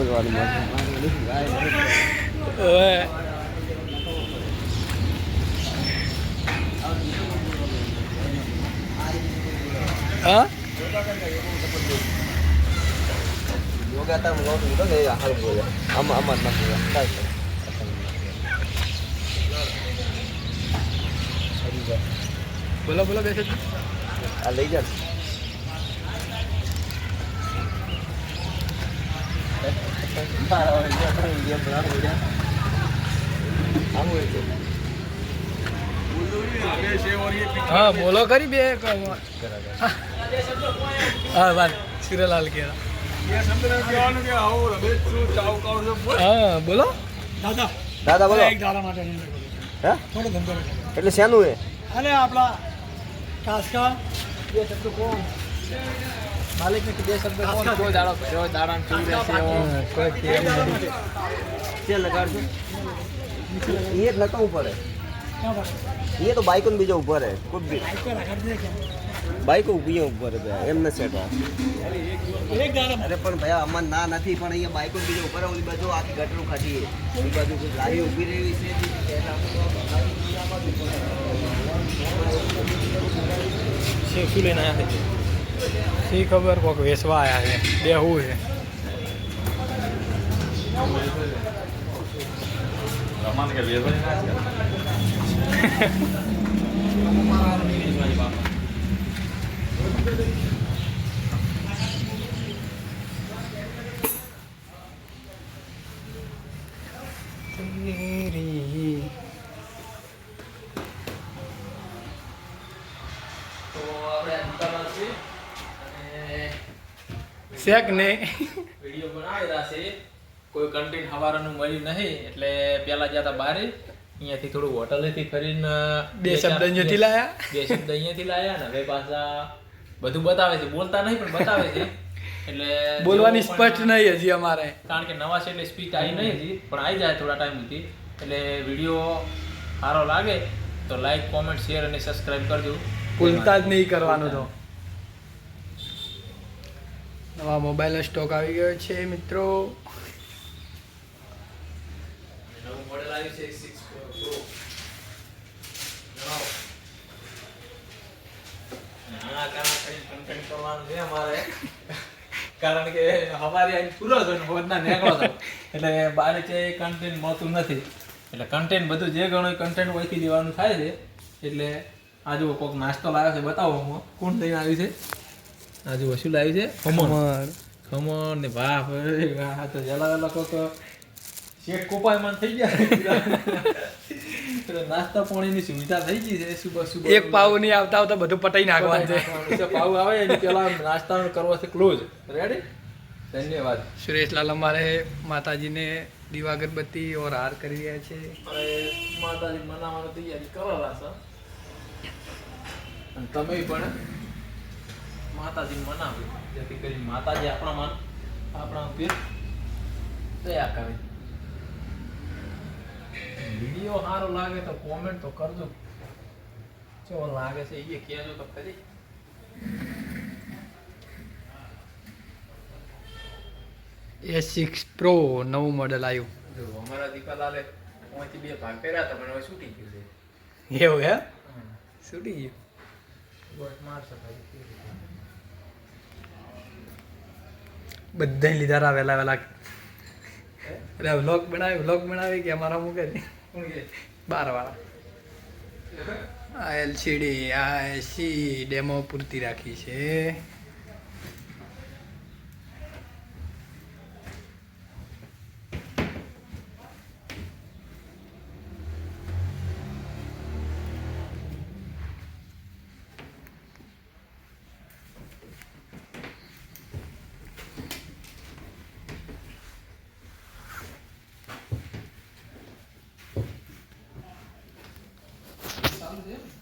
જન્મદિન બોલવાનું મળે ઓય. હા યોગા તમે કહું છું કે હાલ બોલે આમાં આમાં જ નાખી દે. કાંઈ નહીં. બોલો બોલો બેસે આ લઈ જા હા બોલો કરી બે હા વાત સિરલાલ કેરા હા બોલો. દાદા. દાદા બોલો. એક દાડા માટે હે? થોડો ધંધો એટલે શેનું એ? અરે આપણા કાસકા. બે શબ્દો કોણ માલિક ને બે શબ્દો કોણ? કોઈ દાડો કોઈ દાડા કેવી રહેશે એવો કોઈ કેમ નહીં. છે લગાડશું એ જ પડે. ક્યાં એ તો બાઈકો બીજો ઊભો રહે કોઈ બી. બાઈકો ઊભી ઉપર રહે એમ ન સેટ અરે પણ ભાઈ અમાર ના નથી પણ અહીંયા બાઈક બીજો ઉપર ઓલી બાજુ આખી ગટરું ખાધી એ બાજુ ગાડી ઊભી રહી છે શું લઈને આવ્યા છે? શી ખબર કોક વેચવા આવ્યા છે બેહું છે. તો આપણે શેક ને. વીડિયો બનાવી રહ્યા છે. કોઈ કન્ટેન્ટ હવારનું મળ્યું નહીં એટલે પેલા ગયા હતા બારે અહીંયાથી થોડું હોટલેથી ફરીને બે શબ્દ અહીંયાથી લાયા. બે શબ્દ અહીંયાથી લાયા ને હવે પાછા બધું બતાવે છે. બોલતા નહીં પણ બતાવે છે. એટલે બોલવાની સ્પષ્ટ નહીં હજી અમારે. કારણ કે નવા છે એટલે સ્પીચ આવી નહીં હજી પણ આવી જાય થોડા ટાઈમ સુધી. એટલે વીડિયો સારો લાગે તો લાઈક કોમેન્ટ શેર અને સબસ્ક્રાઇબ કરજો. ભૂલતા જ નહીં કરવાનું તો. નવા મોબાઈલનો સ્ટોક આવી ગયો છે, મિત્રો. નવું કારણે કે અમારે અહીં પૂરો છે હોદના એટલે બારે કન્ટેન્ટ મળતું નથી. એટલે કન્ટેન્ટ બધું જે ઘણું કન્ટેન્ટ વહીથી દેવાનું થાય છે. એટલે આજુ કોઈક નાસ્તો લાવ્યો છે, બતાવો હું, કોણ લઈને આવ્યું છે? આ જુઓ આવ્યું લાવ્યું છે? ખમણ. ખમણ. ને વાહ વાહ તો જલા લોકો તો શેઠ કોપાયમાન થઈ ગયા. નાસ્તા નાસ્તા પાણીની સુવિધા થઈ ગઈ છે. સુબહ સુબહ એક પાવ નહીં આવતા આવતા બધું પટાઈ નાખવાનું છે. પાવ આવે એની પેલા નાસ્તાનો કરવો છે ક્લોઝ. રેડી ધન્યવાદ. સુરેશલાલ અમારે માતાજીને દીવા અગરબત્તી ઓર હાર કરી રહ્યા છે. માતાજી મનાવવાની તૈયારી કરેલા છે. અને તમે પણ માતાજી મનાવી. જેથી કરીને માતાજી આપણા મન આપણા ઉપર દયા કરે. વીડિયો સારો લાગે તો કોમેન્ટ તો કરજો. કેવો લાગે છે એ કહેજો તો ખરી એ સિક્સ પ્રો નવું મોડલ આવ્યું. જો અમારા દીપાલાલે પોઈથી બે ભાગ કર્યા હતા પણ હવે છૂટી ગયું છે. એવું હે? છૂટી ગયું ગોટ મારશે ભાઈ. બધા લીધા રા વહેલા વહેલા એટલે વ્લોગ બનાવે વ્લોગ બનાવે કે અમારા મૂકે બાર વાળા આ એલસીડી આ એસી ડેમો પૂરતી રાખી છે.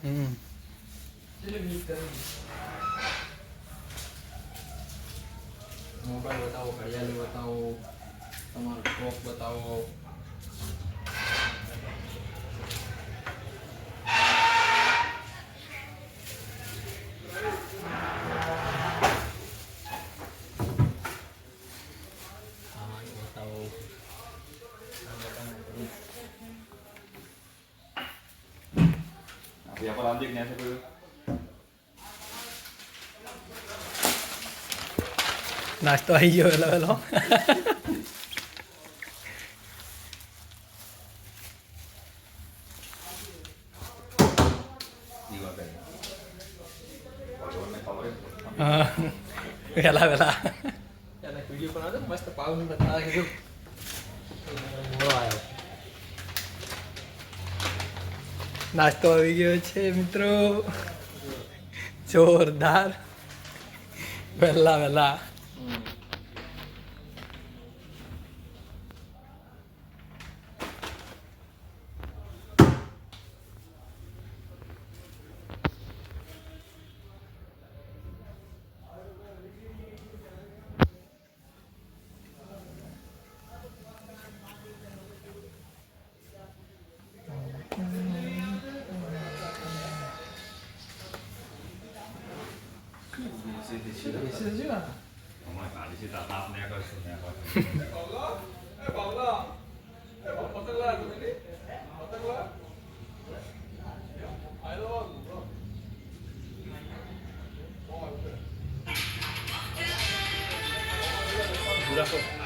હમ. મોબાઈલ બતાવો ઘડિયાળ બતાવો તમારો શોખ બતાવો. Ya por lanjut nya saya નાસ્તો આવી ગયો વેલો વેલો Iwa kan. Kalau ini cover હા વેલા વેલા એને વિડીયો બનાવજો મસ્ત પાવન બતાવે નાસ્તો આવી ગયો છે મિત્રો. જોરદાર. વહેલા વહેલા. 是的，是的，是的。我们哪里去打打？哪个？得嘞，兄弟，得嘞，哎，我排了我五个。我来一。